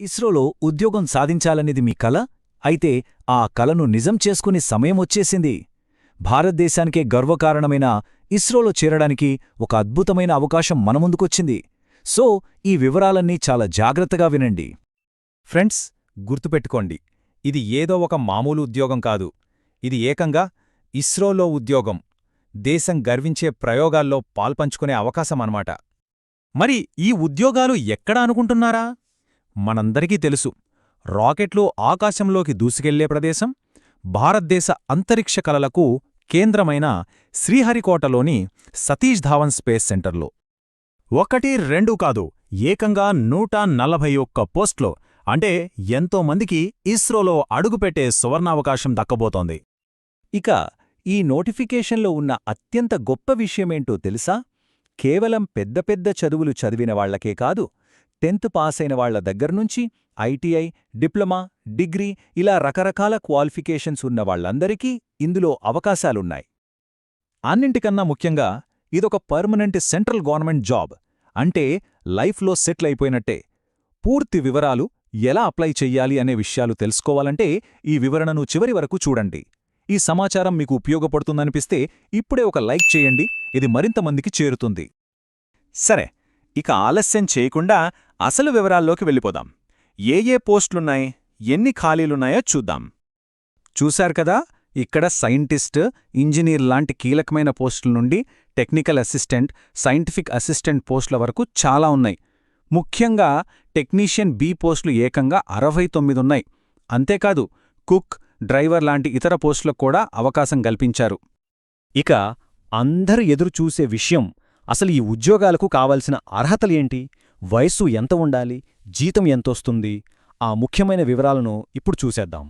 ఇస్రోలో ఉద్యోగం సాధించాలనేది మీ కల? అయితే ఆ కలను నిజం చేసుకునే సమయం వచ్చేసింది. భారతదేశానికే గర్వకారణమైన ఇస్రోలో చేరడానికి ఒక అద్భుతమైన అవకాశం మన ముందుకొచ్చింది. సో ఈ వివరాలన్నీ చాలా జాగ్రత్తగా వినండి. ఫ్రెండ్స్ గుర్తుపెట్టుకోండి ఇది ఏదో ఒక మామూలు ఉద్యోగం కాదు. ఇది ఏకంగా ఇస్రోలో ఉద్యోగం. దేశం గర్వించే ప్రయోగాల్లో పాల్పంచుకునే అవకాశమన్నమాట. మరి ఈ ఉద్యోగాలు ఎక్కడ అనుకుంటున్నారా? మనందరికీ తెలుసు. రాకెట్లు ఆకాశంలోకి దూసుకెళ్ళే ప్రదేశం భారతదేశ అంతరిక్ష కలలకు కేంద్రమైన శ్రీహరికోటలోని సతీష్ ధావన్ స్పేస్ సెంటర్లో. ఒకటి రెండు కాదు ఏకంగా నూట నలభై ఒక్క పోస్ట్లో. అంటే ఎంతోమందికి ఇస్రోలో అడుగుపెట్టే సువర్ణావకాశం దక్కబోతోంది. ఇక ఈ నోటిఫికేషన్లో ఉన్న అత్యంత గొప్ప విషయమేంటో తెలుసా? కేవలం పెద్ద పెద్ద చదువులు చదివిన వాళ్ళకే కాదు టెన్త్ పాసైన వాళ్ళ దగ్గర్నుంచి ఐటీఐ డిప్లొమా డిగ్రీ ఇలా రకరకాల క్వాలిఫికేషన్స్ ఉన్న వాళ్ళందరికీ ఇందులో అవకాశాలున్నాయి. అన్నింటికన్నా ముఖ్యంగా ఇదొక పర్మనెంట్ సెంట్రల్ గవర్నమెంట్ జాబ్ అంటే లైఫ్లో సెటిల్ అయిపోయినట్టే. పూర్తి వివరాలు ఎలా అప్లై చెయ్యాలి అనే విషయాలు తెలుసుకోవాలంటే ఈ వివరణను చివరి వరకు చూడండి. ఈ సమాచారం మీకు ఉపయోగపడుతుందనిపిస్తే ఇప్పుడే ఒక లైక్ చేయండి ఇది మరింత మందికి చేరుతుంది. సరే ఇక ఆలస్యం చేయకుండా అసలు వివరాల్లోకి వెళ్ళిపోదాం. ఏ ఏ పోస్టులున్నాయి? ఎన్ని ఖాళీలున్నాయో చూద్దాం. చూశారు కదా ఇక్కడ సైంటిస్ట్ ఇంజనీర్ లాంటి కీలకమైన పోస్టుల నుండి టెక్నికల్ అసిస్టెంట్ సైంటిఫిక్ అసిస్టెంట్ పోస్టుల వరకు చాలా ఉన్నాయి. ముఖ్యంగా టెక్నీషియన్ బి పోస్టులు ఏకంగా అరవై తొమ్మిదున్నాయి అంతేకాదు కుక్ డ్రైవర్ లాంటి ఇతర పోస్టులకు కూడా అవకాశం కల్పించారు. ఇక అందరు ఎదురుచూసే విషయం అసలు ఈ ఉద్యోగాలకు కావలసిన అర్హతలేంటి వయస్సు ఎంత ఉండాలి? జీతం ఎంతొస్తుంది ఆ ముఖ్యమైన వివరాలను ఇప్పుడు చూసేద్దాం.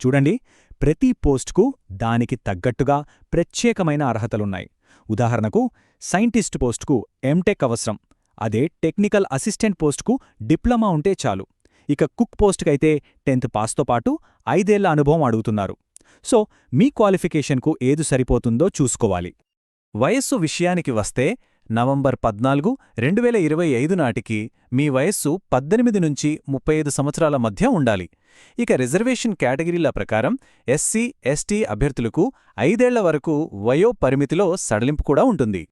చూడండి ప్రతి పోస్టుకు దానికి తగ్గట్టుగా ప్రత్యేకమైన అర్హతలున్నాయి. ఉదాహరణకు సైంటిస్ట్ పోస్టుకు ఎంటెక్ అవసరం అదే టెక్నికల్ అసిస్టెంట్ పోస్టుకు డిప్లొమా ఉంటే చాలు. ఇక కుక్ పోస్టుకైతే టెన్త్ పాస్తో పాటు ఐదేళ్ళ అనుభవం అడుగుతున్నారు. సో మీ క్వాలిఫికేషన్కు ఏది సరిపోతుందో చూసుకోవాలి. వయస్సు విషయానికి వస్తే నవంబర్ పద్నాలుగు రెండు వేల ఇరవై ఐదు నాటికి మీ వయస్సు పద్దెనిమిది నుంచి ముప్పై ఐదు సంవత్సరాల మధ్య ఉండాలి. ఇక రిజర్వేషన్ కేటగిరీల ప్రకారం ఎస్సీ ఎస్టీ అభ్యర్థులకు ఐదేళ్ళ వరకు వయో పరిమితిలో సడలింపు కూడా ఉంటుంది.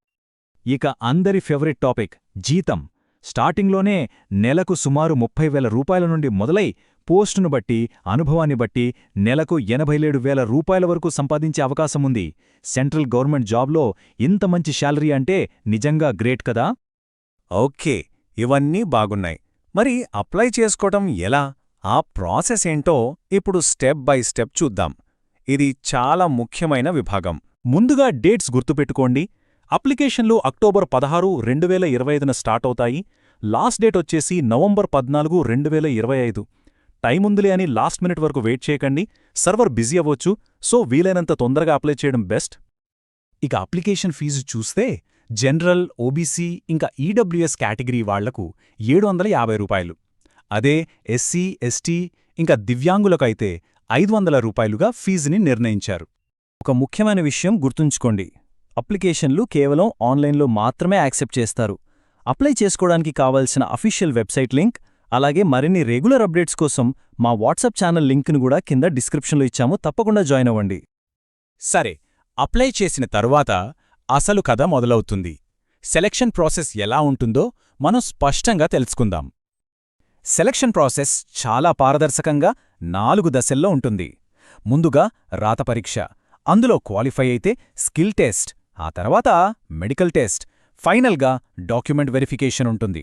ఇక అందరి ఫేవరెట్ టాపిక్ జీతం. స్టార్టింగ్లోనే నెలకు సుమారు ముప్పై వేల రూపాయల నుండి మొదలై పోస్టును బట్టి అనుభవాన్ని బట్టి నెలకు ఎనభైలేడు వేల రూపాయల వరకు సంపాదించే అవకాశముంది సెంట్రల్ గవర్నమెంట్ జాబ్లో ఇంత మంచి శాలరీ అంటే నిజంగా గ్రేట్ కదా? ఓకే ఇవన్నీ బాగున్నాయి. మరి అప్లై చేసుకోవటం ఎలా? ఆ ప్రాసెస్ ఏంటో ఇప్పుడు స్టెప్ బై స్టెప్ చూద్దాం. ఇది చాలా ముఖ్యమైన విభాగం. ముందుగా డేట్స్ గుర్తుపెట్టుకోండి. అప్లికేషన్లు అక్టోబర్ పదహారు రెండు వేల ఇరవై ఐదున స్టార్ట్ అవుతాయి. లాస్ట్ డేట్ వచ్చేసి నవంబర్ పద్నాలుగు రెండు వేల ఇరవై ఐదు. టైముందులే అని లాస్ట్ మినిట్ వరకు వెయిట్ చేయకండి. సర్వర్ బిజీ అవ్వచ్చు. సో వీలైనంత తొందరగా అప్లై చేయడం బెస్ట్. ఇక అప్లికేషన్ ఫీజు చూస్తే జనరల్ ఓబీసీ ఇంకా ఈడబ్ల్యూఎస్ కేటగిరీ వాళ్ళకు ఏడు వందల యాభై రూపాయలు. అదే ఎస్సీ ఎస్టీ ఇంకా దివ్యాంగులకైతే ఐదు వందల రూపాయలుగా ఫీజుని నిర్ణయించారు. ఒక ముఖ్యమైన విషయం గుర్తుంచుకోండి. అప్లికేషన్లు కేవలం ఆన్లైన్లో మాత్రమే యాక్సెప్ట్ చేస్తారు. అప్లై చేసుకోవడానికి కావాల్సిన అఫీషియల్ వెబ్సైట్ లింక్ అలాగే మరిన్ని రెగ్యులర్ అప్డేట్స్ కోసం మా వాట్సాప్ ఛానల్ లింక్ను కూడా కింద డిస్క్రిప్షన్లో ఇచ్చాము. తప్పకుండా జాయిన్ అవ్వండి. సరే అప్లై చేసిన తరువాత అసలు కథ మొదలవుతుంది. సెలక్షన్ ప్రాసెస్ ఎలా ఉంటుందో మనం స్పష్టంగా తెలుసుకుందాం. సెలక్షన్ ప్రాసెస్ చాలా పారదర్శకంగా నాలుగు దశల్లో ఉంటుంది. ముందుగా రాత పరీక్ష అందులో క్వాలిఫై అయితే స్కిల్ టెస్ట్ ఆ తర్వాత మెడికల్ టెస్ట్ ఫైనల్గా డాక్యుమెంట్ వెరిఫికేషన్ ఉంటుంది.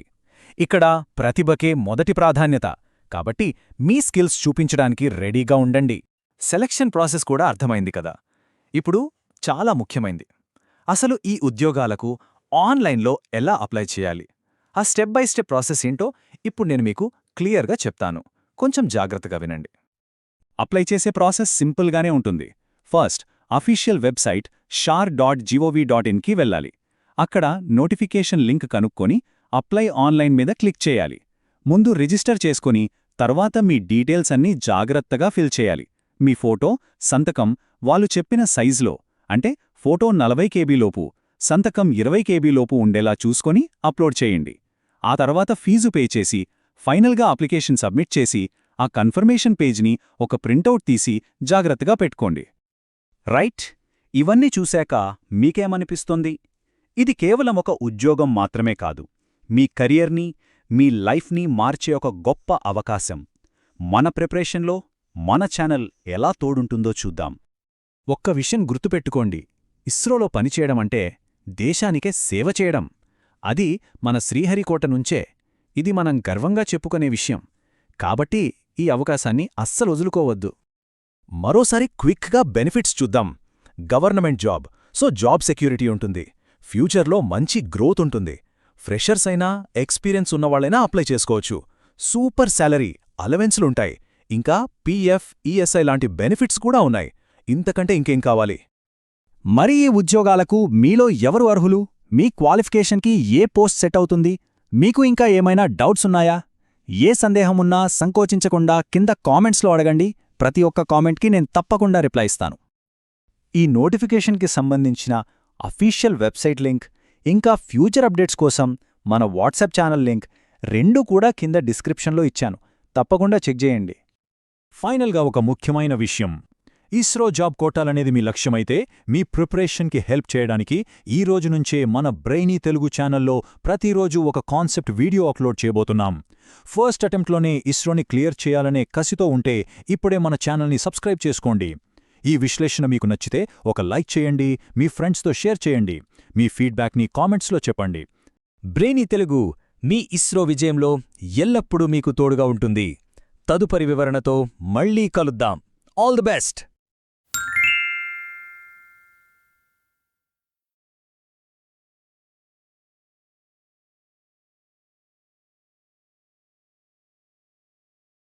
ఇక్కడ ప్రతిభకే మొదటి ప్రాధాన్యత. కాబట్టి మీ స్కిల్స్ చూపించడానికి రెడీగా ఉండండి. సెలక్షన్ ప్రాసెస్ కూడా అర్థమైంది కదా. ఇప్పుడు చాలా ముఖ్యమైంది. అసలు ఈ ఉద్యోగాలకు ఆన్లైన్లో ఎలా అప్లై చేయాలి? ఆ స్టెప్ బై స్టెప్ ప్రాసెస్ ఏంటో ఇప్పుడు నేను మీకు క్లియర్గా చెప్తాను. కొంచెం జాగ్రత్తగా వినండి. అప్లై చేసే ప్రాసెస్ సింపుల్గానే ఉంటుంది. First official website SHAR dot gov dot ఇన్కి వెళ్ళాలి. అక్కడ నోటిఫికేషన్ లింక్ కనుక్కొని అప్లై ఆన్లైన్ మీద క్లిక్ చేయాలి. ముందు రిజిస్టర్ చేసుకుని తర్వాత మీ డీటెయిల్స్ అన్నీ జాగ్రత్తగా ఫిల్ చేయాలి. మీ ఫోటో సంతకం వాళ్ళు చెప్పిన సైజులో అంటే ఫోటో నలభై కేబీలోపు సంతకం ఇరవై కేబీలోపు ఉండేలా చూసుకొని అప్లోడ్ చేయండి. ఆ తర్వాత ఫీజు పే చేసి ఫైనల్గా అప్లికేషన్ సబ్మిట్ చేసి ఆ కన్ఫర్మేషన్ పేజ్ని ఒక ప్రింటౌట్ తీసి జాగ్రత్తగా పెట్టుకోండి. రైట్? ఇవన్నీ చూశాక మీకేమనిపిస్తోంది? ఇది కేవలం ఒక ఉద్యోగం మాత్రమే కాదు. మీ కెరియర్ని మీ లైఫ్ని మార్చే ఒక గొప్ప అవకాశం. మన ప్రిపరేషన్లో మన ఛానల్ ఎలా తోడుంటుందో చూద్దాం. ఒక్క విషయం గుర్తుపెట్టుకోండి. ఇస్రోలో పనిచేయడం అంటే దేశానికే సేవ చేయడం. అది మన శ్రీహరికోట నుంచే. ఇది మనం గర్వంగా చెప్పుకునే విషయం. కాబట్టి ఈ అవకాశాన్ని అస్సలు వదులుకోవద్దు. మరోసారి క్విక్గా బెనిఫిట్స్ చూద్దాం. Government job. So job security ఉంటుంది. ఫ్యూచర్లో మంచి గ్రోత్ ఉంటుంది. ఫ్రెషర్స్ అయినా ఎక్స్పీరియన్స్ ఉన్నవాళ్ళైనా అప్లై చేసుకోవచ్చు. సూపర్ శాలరీ అలవెన్స్లుంటాయి. ఇంకా పీఎఫ్ ఈఎస్ఐ లాంటి బెనిఫిట్స్ కూడా ఉన్నాయి. ఇంతకంటే ఇంకేం కావాలి? మరి ఈ ఉద్యోగాలకు మీలో ఎవరు అర్హులు? మీ క్వాలిఫికేషన్కి ఏ పోస్ట్ సెట్ అవుతుంది? మీకు ఇంకా ఏమైనా డౌట్స్ ఉన్నాయా? ఏ సందేహమున్నా సంకోచించకుండా కింద కామెంట్స్లో అడగండి. ప్రతి ఒక్క కామెంట్కి నేను తప్పకుండా రిప్లై ఇస్తాను. ఈ నోటిఫికేషన్కి సంబంధించిన అఫీషియల్ వెబ్సైట్ లింక్ ఇంకా ఫ్యూచర్ అప్డేట్స్ కోసం మన వాట్సాప్ ఛానల్ లింక్ రెండూ కూడా కింద డిస్క్రిప్షన్లో ఇచ్చాను. తప్పకుండా చెక్ చేయండి. ఫైనల్గా ఒక ముఖ్యమైన విషయం. ఇస్రో జాబ్ కోటాలనేది మీ లక్ష్యమైతే మీ ప్రిపరేషన్కి హెల్ప్ చేయడానికి ఈ రోజు నుంచే మన బ్రెయినీ తెలుగు ఛానల్లో ప్రతిరోజు ఒక కాన్సెప్ట్ వీడియో అప్లోడ్ చేయబోతున్నాం. ఫస్ట్ అటెంప్ట్లోనే ఇస్రోని క్లియర్ చేయాలనే కసితో ఉంటే ఇప్పుడే మన ఛానల్ని సబ్స్క్రైబ్ చేసుకోండి. ఈ విశ్లేషణ మీకు నచ్చితే ఒక లైక్ చేయండి మీ ఫ్రెండ్స్తో షేర్ చేయండి మీ ఫీడ్బ్యాక్ని కామెంట్స్లో చెప్పండి. బ్రెయినీ తెలుగు మీ ఇస్రో విజయంలో ఎల్లప్పుడూ మీకు తోడుగా ఉంటుంది. తదుపరి వివరణతో మళ్ళీ కలుద్దాం. All the best!